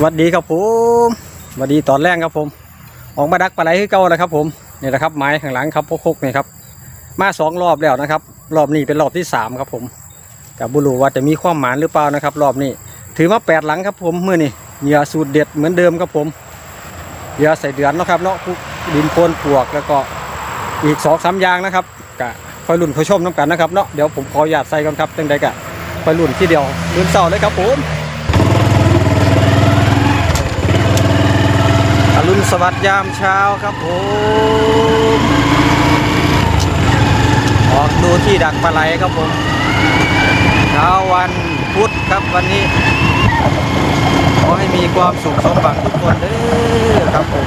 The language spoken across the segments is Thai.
สวัสดีครับผมสวัสดีตอนแรกครับผม ออกมาดักปลาไหลคือเก่าแล้วครับผมนี่แหละครับไม้ข้างหลังครับพวกคกนี่ครับมาสองรอบแล้วนะครับ รอบนี้เป็นรอบที่สามครับผมกับบุรุว่าจะมีความหมานหรือเปล่านะครับ รอบนี้ ถือมาแปดหลังครับผมเมื่อนี่เหยื่อสูตรเด็ดเหมือนเดิมครับผมเหยื่อใส่เดือนนะครับเนาะดินโคลนปลวกแล้วก็อีกสองสามยางนะครับกะคอยลุ่นคอยชมน้ำกันนะครับเนาะเดี๋ยวผมขอหยาดใส่กันครับจังใดกะคอยลุ่นที่เดียวลุ่นเสาเลยครับผม สวัสดิ์ยามเช้าครับผมออกดูที่ดักปลาไหลครับผมเช้าวันพุธครับวันนี้ ขอให้มีความสุขสมบังทุกคนเด้อครับผม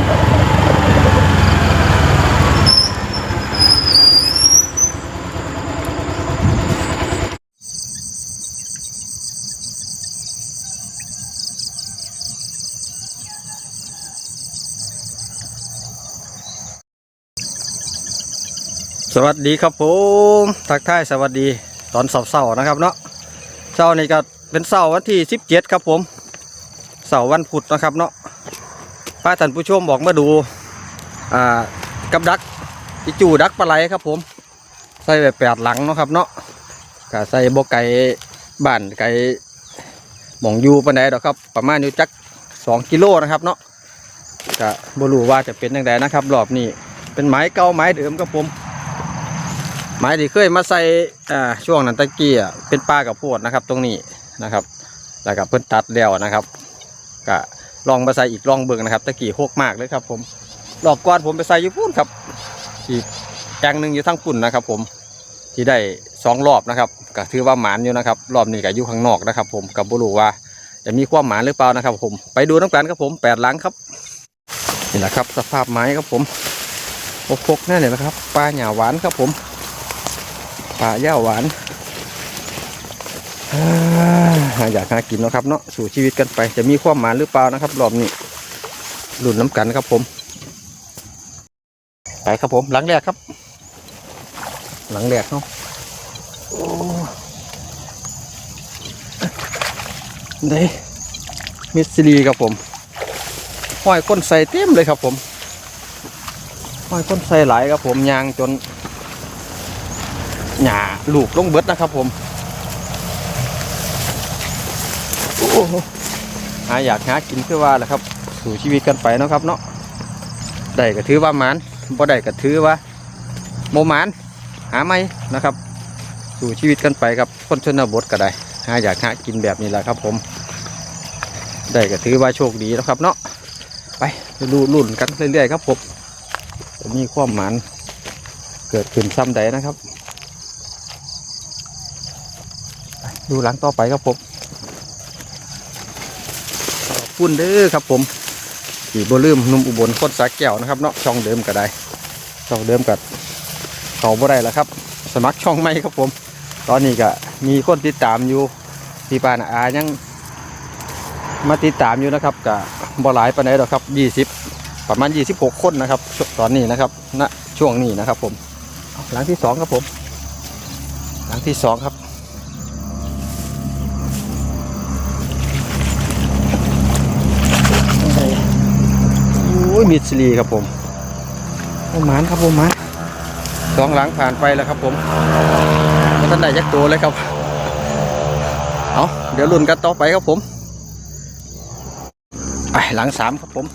สวัสดีครับผมทักทายสวัสดีตอนเสาร์นะครับเนาะเช้านี้ก็เป็นเสาร์วันที่17ครับผมเสาร์วันพุธนะครับเนาะป้าท่านผู้ชมบอกมาดูอ่ากับดักอีจูดักปลาไหลครับผม ใส่แบบแปดหลังเนาะครับเนาะก็ใส่บกไก่บ้านไก่หมองยูปันไดดอกครับ ประมาณอยู่จักสองกิโลนะครับเนาะก็บรูว่าจะเป็นยังไงนะครับรอบนี้เป็นไม้เก่าไม้เดิมครับผม ไม้ที่เคยมาใส่อ่าช่วงนั้นตะกี้อะเป็นปลากับโพดนะครับ ตรงนี้นะครับ แล้วก็เพิ่นตัดแล้วนะครับก็ลองมาใส่อีกลองเบิ่งนะครับตะกี้โคกมากเลยครับ ผมรอบก่อนผมไปใส่ยู่พุ่นครับอีกแปลงหนึ่งอยู่ทั้งปุ่นนะครับ ผมที่ได้สองรอบนะครับก็ถือว่าหมานอยู่นะครับ รอบนี้ก็อยู่ข้างนอกนะครับ ผมกับบุรุว่า จะมีความหมานหรือเปล่านะครับ ผมไปดูน้ำกันครับผมแปดหลังครับนี่แหละครับ สภาพไม้ครับผมโคกๆนั่นเนี่ยนะครับปลาหยาหวานครับผม ปลาย่าหวานอยากหากินนะครับเนาะสู่ชีวิตกันไป จะมีความหมาหรือเปล่านะครับรอบนี้รุ่นน้ำกันครับผม ไปครับผม หลังแรกครับ หลังแรกเนาะโอ้ได้มิสซิลีครับผมห้อยก้นใส่เต็มเลยครับผมห้อยก้นใส่หลายครับผมยางจน หญ้าลูกลงเบิดนะครับผมโอ้โหหาอยากหากินคือว่าแหละครับ สู่ชีวิตกันไปเนาะครับเนาะได้ก็ถือว่าหมานบ่ได้ก็ถือว่าโมหมานหาไม่นะครับ สู่ชีวิตกันไปครับคนชนบทก็ได้หาอยากหากินแบบนี้แหละครับ ผม ได้ก็ถือว่าโชคดีแล้วครับ เนาะไปไปดูรุ่นกันเรื่อยๆครับผมมีความหมานเกิดขึ้นซ้ำใดนะครับไป ดูหลังต่อไปครับผมขอบคุณเด้อครับผมขี่บลืมนุ่มอุบลโคตรสาแก้วนะครับเนาะช่องเดิมก็ได้ ช่องเดิมกับเขาบ่ได้แล้วครับ สมัครช่องใหม่ครับผม ตอนนี้ก็มีคนติดตามอยู่ที่ปานอายังมาติดตามอยู่นะครับกับบ่หลายปานใดหรอกครับยี่สิบประมาณยี่สิบหกคนนะครับ ตอนนี้นะครับณช่วงนี้นะครับผมเอาหลังที่สองครับผม หลังที่สองครับ ยมิดซิลีครับผมโอ้หมานครับผมหมานสองหลังผ่านไปแล้วครับผมมาท่านได้ยักตัวเลยครับ เอาเดี๋ยวลุ้นกันต่อไปครับผมไปหลังสามครับผม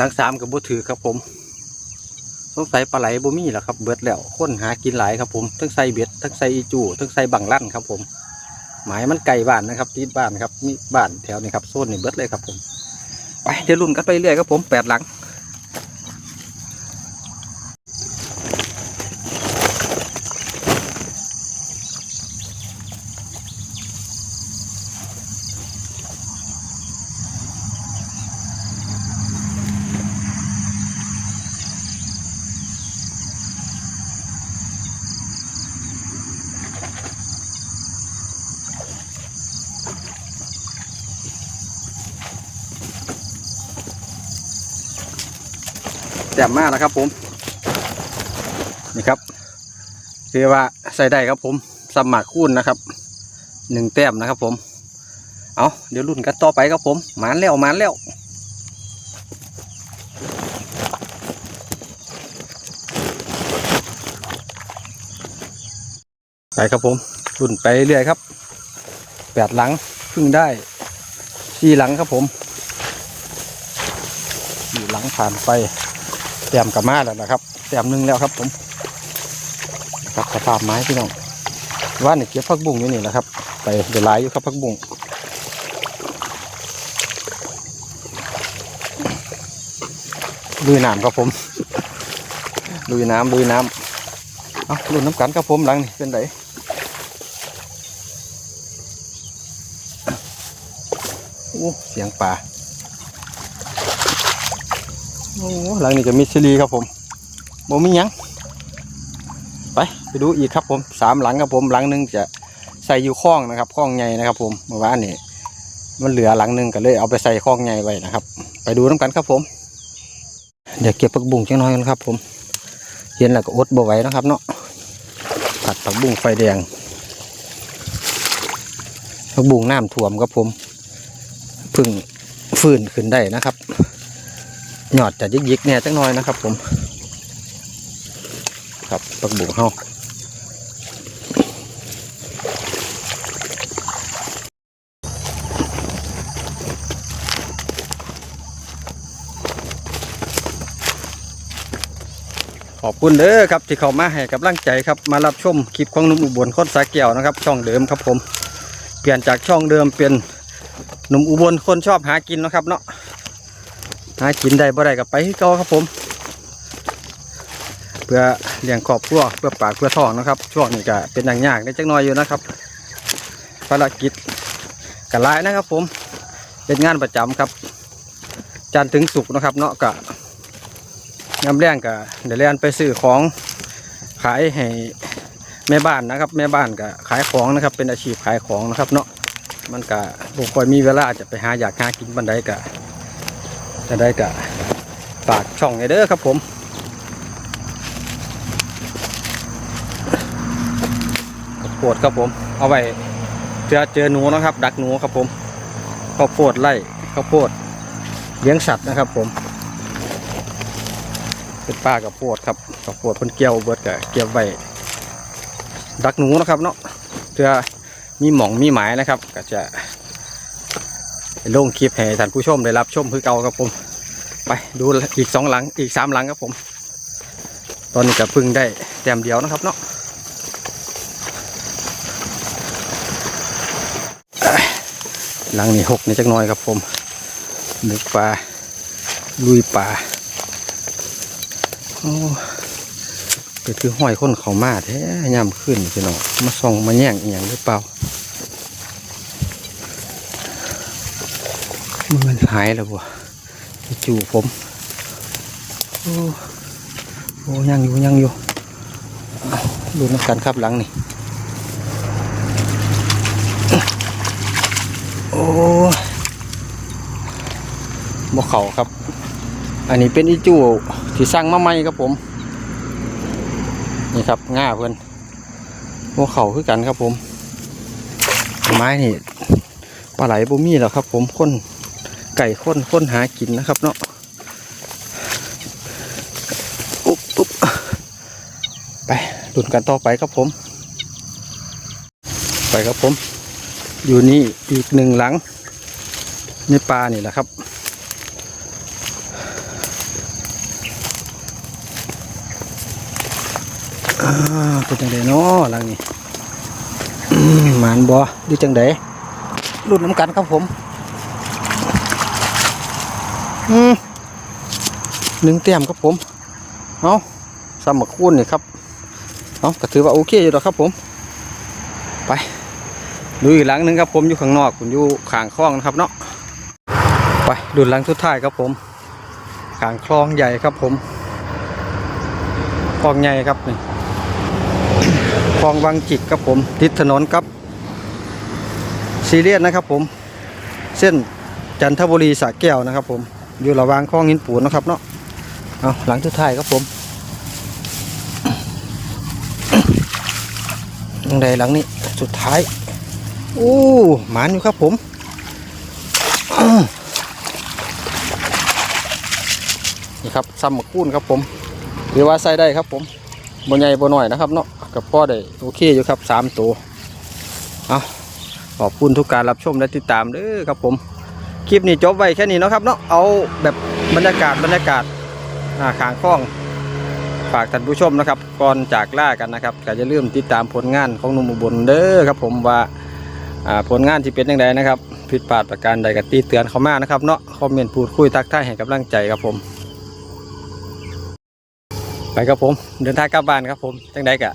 ลังสามกับบุถือครับผมสงสัยปลาไหลบ่มีแหละครับ เบิดแล้วคนหากินหลายครับผมทั้งใส่เบ็ดทั้งใส่อีจูทั้งใส่บังลั่นครับ ผม หมายมันไก่บ้านนะครับติดบ้านครับมีบ้านแถวนี้ครับโซนนี่เบิดเลยครับผมไปเดี๋ยวรุ่นกันไปเรื่อยครับผมแปดหลัง มมาแล้วครับผม นี่ครับคือว่าใส่ได้ครับผม สมัครคูณนะครับหนึ่งแต้มนะครับผม เอาเดี๋ยวรุ่นกันต่อไปครับผมหมานแล้วหมานแล้วไปครับผมรุ่นไปเรื่อยครับแปดหลังเพึ่งได้สี่หลังครับผมสี่หลังผ่านไป ต้มกับมาแล้วนะครับแต้มหนึ่งแล้วครับผมครับสภาพไม้พี่น้องว่าเนี่ยเก็บพักบุ้งอยู่นี่แหละครับ ไปเดี๋ยวหลายอยู่ครับพักบุ้งลุยน้ำครับผมลุยน้ำลุยน้ำเอาลุยน้ำกันครับผมหลังนี่เป็นไงโอ้เสียงป่า อ้หลังนี้ก็มิชลีครับผมโมมียังไปไปดูอีกครับผมสามหลังครับผมหลังหนึงจะใส่อยู่คล้องนะครับคล้องใหญ่นะครับ ผมเมื่อวานนี้มันเหลือหลังหนึงก็เลยเอาไปใส่คล้องใหญ่ไว้นะครับ ไปดูน้ำกันครับผม เดี๋ยวเก็บผักบุ้งจังน้อยกันครับ ผมเห็นแล้วก็อดบ่ไหวนะครับเนาะผัดผักบุ้งไฟแดงผักบุ้งน้ำท่วมครับผมพึ่งฟื้นขึ้นได้นะครับ หยอดจะยิกๆเนี่ยจังน้อยนะครับ ผม ครับปักบุกเฮาขอบคุณเด้อครับที่เข้ามาให้กำลังใจครับมารับชมคลิปของหนุ่มอุบลคนสาแก้วนะครับ ช่องเดิมครับผม เปลี่ยนจากช่องเดิมเป็นหนุ่มอุบลคนชอบหากินนะครับเนาะากินได้บ่ได้กับไปที่เก่าครับผม เพื่อเลี้ยงครอบครัวเพื่อปากเพื่อท้องนะครับ ช่วงนี้ก็เป็นอย่างยากในจักหน้อยอยู่นะครับภารกิจกะหลายนะครับผมเป็นงานประจำครับ จันถึงศุกนะครับ เนาะกะยามแรงกะเดี๋ยวเรียนไปซื้อของขายให้แม่บ้านนะครับ แม่บ้านก็ขายของนะครับ เป็นอาชีพขายของนะครับ เนาะมันก็บ่ค่อยมีเวลาจะไปหาอยากหากินบันไดกะ จะได้กะฝากช่องไอเด้อครับผมข้าวโพดครับผม เอาไว้เจอเจอหนูนะครับ ดักหนูครับผมข้าวโพดไล่ข้าวโพดเลี้ยงสัตว์นะครับผมเป็นป้ากับโพดครับข้าวโพดเพิ่นเกี่ยวเบิดกะเกี่ยวไว้ดักหนูนะครับเนาะเพื่อมีหม่องมีหมายนะครับ ก็จะ ลงคลิปให้ท่านผู้ชมได้รับชมคือเก่าครับผม ไปดูอีกสองหลังอีกสามหลังครับผม ตอนนี้ก็เพึ่งได้แต้มเดียวนะครับเนาะหลังนี้หกนี่จักหน้อยครับผมบุกป่าลุยป่าโอ้ก็คือห้อยคนเขามาแท้ย่ำขึ้นพี่น้องมาส่องมาแย่งอย่างหรือเปล่า มันหายแล้วบ่จู่ผมโอ้โอ้ยังอยู่ยังอยู่ดูน้ำกันครับหลังนี่ โอ้บ่เข่าครับ อันนี้เป็นอีจู่ที่สร้างมาใหม่ครับผม นี่ครับง่าเพื่อนบ่เข่าคือกันครับผม ไม้นี่ปลาไหลบ่มีแล้วครับผมคน ไก่ข้นข้นหากินนะครับเนาะอุ๊บอุ๊บไปดุนกันต่อไปครับผม ไปครับผม อยู่นี่อีกหนึ่งหลังในปลานี่แหละครับอ่าเป็นจังไดเนาะหลังนี้มหมานบ่ดูจังไดรุ่นน้ำกันครับผม หนึ่งเตรียมครับผม เอาสามหมักคูนนี่ครับ เอาก็ถือว่าโอเคอยู่แล้วครับผม ไป ดูอีกหลังหนึ่งครับผมอยู่ข้างนอกผมอยู่ขางคลองนะครับเนาะ ไปดูหลังสุดท้ายครับผมขางคลองใหญ่ครับผม คลองใหญ่ครับนี่ คลองวังจิกครับผม ติดถนนครับ ซีเรียสนะครับผม เส้นจันทบุรีสระแก้วนะครับผม อยู่ระหว่างคลองหินปูนนะครับเนาะเอาหลังทุดท้ายครับผมยังไงหลังนี้สุดท้ายโอ้หมานอยู่ครับผมนี่ครับซ้ำหมกคูนครับผมหรือว่าใส่ได้ครับผมบนใหญ่บนหน่อยนะครับเนาะกับพ่อได้โอเคอยู่ครับสามตัวเอาขอบคุณทุกการรับชมและติดตามเด้อครับผม คลิปนี้จบไว้แค่นี้เนาะครับเนาะเอาแบบบรรยากาศบรรยากาศอ่าขางคล้องฝากท่านผู้ชมนะครับ ก่อนจากล่ากันนะครับก็จะลืมติดตามผลงานของหนุ่มอุบลเด้อครับ ผมว่าผลงานที่เป็นยังไงนะครับ ผิดพลาดประการใดก็ตีเตือนเขามานะครับเนาะคอมเมนต์พูดคุยทักทายให้กำลังใจครับผม ไปครับผม เดินทางกลับบ้านครับผมจังใดก็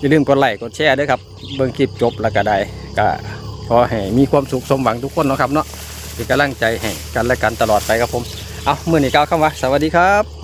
อย่าลืมกดไลค์กดแชร์ด้วยครับเบิ่งคลิปจบแล้วก็ได้ก็ขอให้มีความสุขสมหวังทุกคนนะครับเนาะ เป็นกำลังใจให้กันและกันตลอดไปครับผม เอามื่อนี้ก้าวเข้ามาสวัสดีครับ